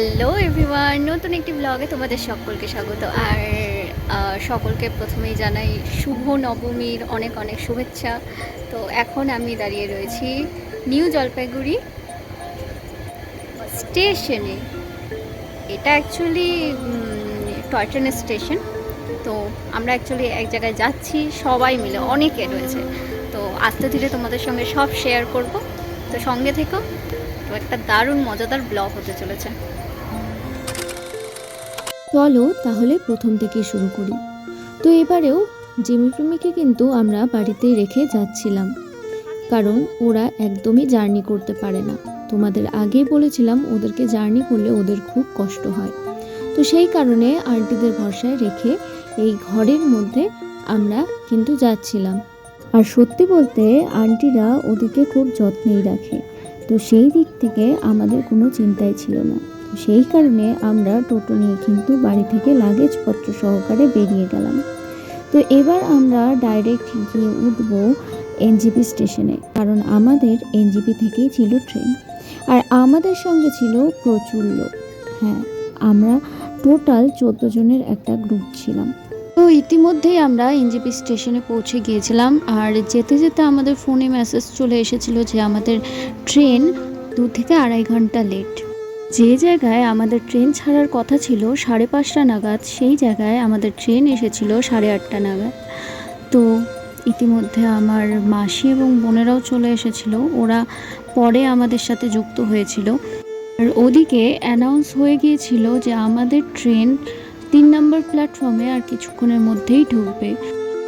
Hello everyone নতুন একটি ব্লগে তোমাদের সকলকে স্বাগত। আর সকলকে প্রথমেই জানাই শুভ নবমীর অনেক অনেক শুভেচ্ছা। তো এখন আমি দাঁড়িয়ে রয়েছি নিউ জলপাইগুড়ি স্টেশনে। এটা অ্যাকচুয়ালি টয় ট্রেনের স্টেশন তো আমরা অ্যাকচুয়ালি এক জায়গায় যাচ্ছি, সবাই মিলে, অনেকে রয়েছে। তো আস্তে ধীরে তোমাদের সঙ্গে সব শেয়ার করব। তো সঙ্গে থেকো। তো একটা দারুণ, মজাদার ব্লগ হতে চলেছে। চলো তাহলে প্রথম থেকে শুরু করি। তো এবারেও জিমি প্রেমিকে কিন্তু আমরা বাড়িতে রেখে যাচ্ছিলাম। কারণ ওরা একদমই জার্নি করতে পারে না। তোমাদের আগেই বলেছিলাম, ওদেরকে জার্নি করলে ওদের খুব কষ্ট হয়। তো সেই কারণে আন্টিদের ভরসায় রেখে এই ঘরের মধ্যে আমরা কিন্তু যাচ্ছিলাম। আর সত্যি বলতে আন্টিরা ওদেরকে খুব যত্নেই রাখে। তো সেই দিক থেকে আমাদের কোনো চিন্তাই ছিল না। সেই কারণে আমরা টোটো নিয়ে কিন্তু বাড়ি থেকে লাগেজপত্র সহকারে বেরিয়ে গেলাম। তো এবার আমরা ডাইরেক্ট গিয়ে উঠব এনজিপি স্টেশনে কারণ আমাদের এনজিপি থেকেই ছিল ট্রেন আর আমাদের সঙ্গে ছিল প্রচুর লোক। হ্যাঁ আমরা টোটাল চোদ্দ জনের একটা গ্রুপ ছিলাম। তো ইতিমধ্যেই আমরা এনজিপি স্টেশনে পৌঁছে গিয়েছিলাম। আর যেতে যেতে আমাদের ফোনে মেসেজ চলে এসেছিল যে আমাদের ট্রেন দু থেকে আড়াই ঘণ্টা লেট। যে জায়গায় আমাদের ট্রেন ছাড়ার কথা ছিল সাড়ে পাঁচটা নাগাদ, সেই জায়গায় আমাদের ট্রেন এসেছিল সাড়ে আটটা নাগাদ। তো ইতিমধ্যে আমার মাসি এবং বোনেরাও চলে এসেছিল। ওরা পরে আমাদের সাথে যুক্ত হয়েছিল। আর ওদিকে অ্যানাউন্স হয়ে গিয়েছিল যে আমাদের ট্রেন তিন নম্বর প্ল্যাটফর্মে আর কিছুক্ষণের মধ্যেই ঢুকবে।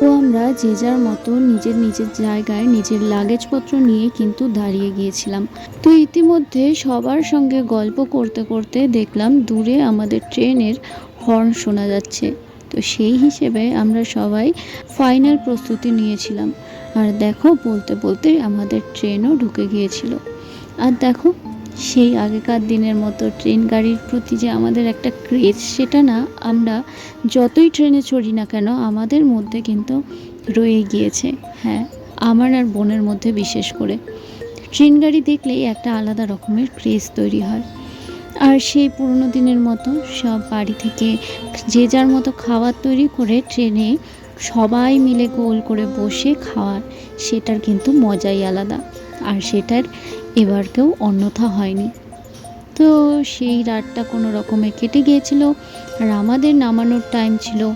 তো আমরা যে যার মতো নিজের নিজের জায়গায় নিজের লাগেজপত্র নিয়ে কিন্তু দাঁড়িয়ে গিয়েছিলাম। তো ইতিমধ্যে সবার সঙ্গে গল্প করতে করতে দেখলাম দূরে আমাদের ট্রেনের হর্ন শোনা যাচ্ছে। তো সেই হিসেবে আমরা সবাই ফাইনাল প্রস্তুতি নিয়েছিলাম। আর দেখো, বলতে বলতে আমাদের ট্রেনও ঢুকে গিয়েছিল। আর দেখো সেই আগেকার দিনের মতো ট্রেন গাড়ির প্রতি যে আমাদের একটা ক্রেজ, সেটা না, আমরা যতই ট্রেনে চড়ি না কেন, আমাদের মধ্যে কিন্তু রয়ে গিয়েছে। হ্যাঁ আমার আর বোনের মধ্যে বিশেষ করে। ট্রেন গাড়ি দেখলেই একটা আলাদা রকমের ক্রেজ তৈরি হয়। আর সেই পুরনো দিনের মতো সব বাড়ি থেকে যে যার মতো খাবার তৈরি করে ট্রেনে সবাই মিলে গোল করে বসে খাওয়ার, সেটার কিন্তু মজাই আলাদা। আর সেটার এবার কেউ অন্যথা হয়নি। তো সেই রাতটা কোনো রকমে কেটে গিয়েছিল আর আমাদের নামানোর টাইম ছিল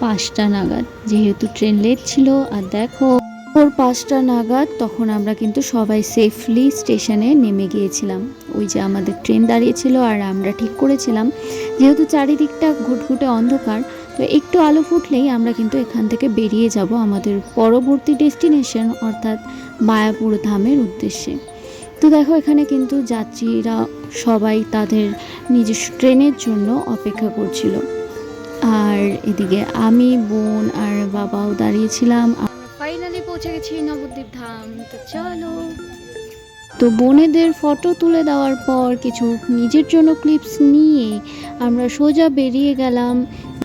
পাঁচটা নাগাদ। যেহেতু ট্রেন লেট ছিল আর দেখো, ভোর পাঁচটা নাগাদ তখন আমরা কিন্তু সবাই সেফলি স্টেশনে নেমে গিয়েছিলাম। ওই যে আমাদের ট্রেন দাঁড়িয়েছিল আর আমরা ঠিক করেছিলাম। যেহেতু চারিদিকটা ঘুটঘুটে অন্ধকার তো একটু আলো ফুটলেই আমরা কিন্তু এখান থেকে বেরিয়ে যাব আমাদের পরবর্তী ডেস্টিনেশন অর্থাৎ মায়াপুর ধামের উদ্দেশ্যে। তো দেখো এখানে কিন্তু যাত্রীরা সবাই তাদের নিজস্ব ট্রেনের জন্য অপেক্ষা করছিল। আর এদিকে আমি বোন আর বাবাও দাঁড়িয়েছিলাম। ফাইনালি পৌঁছে গেছি নবদ্বীপ ধাম। তো চলো। তো বোনেদের ফটো তুলে দেওয়ার পর কিছু নিজের জন্য ক্লিপস নিয়ে আমরা সোজা বেরিয়ে গেলাম।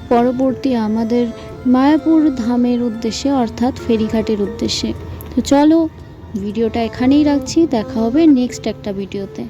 পরবর্তী আমাদের মায়াপুর ধামের উদ্দেশ্যে, অর্থাৎ ফেরিঘাটের উদ্দেশ্যে। তো চলো, ভিডিওটা এখানেই রাখছি, দেখা হবে নেক্সট একটা ভিডিওতে।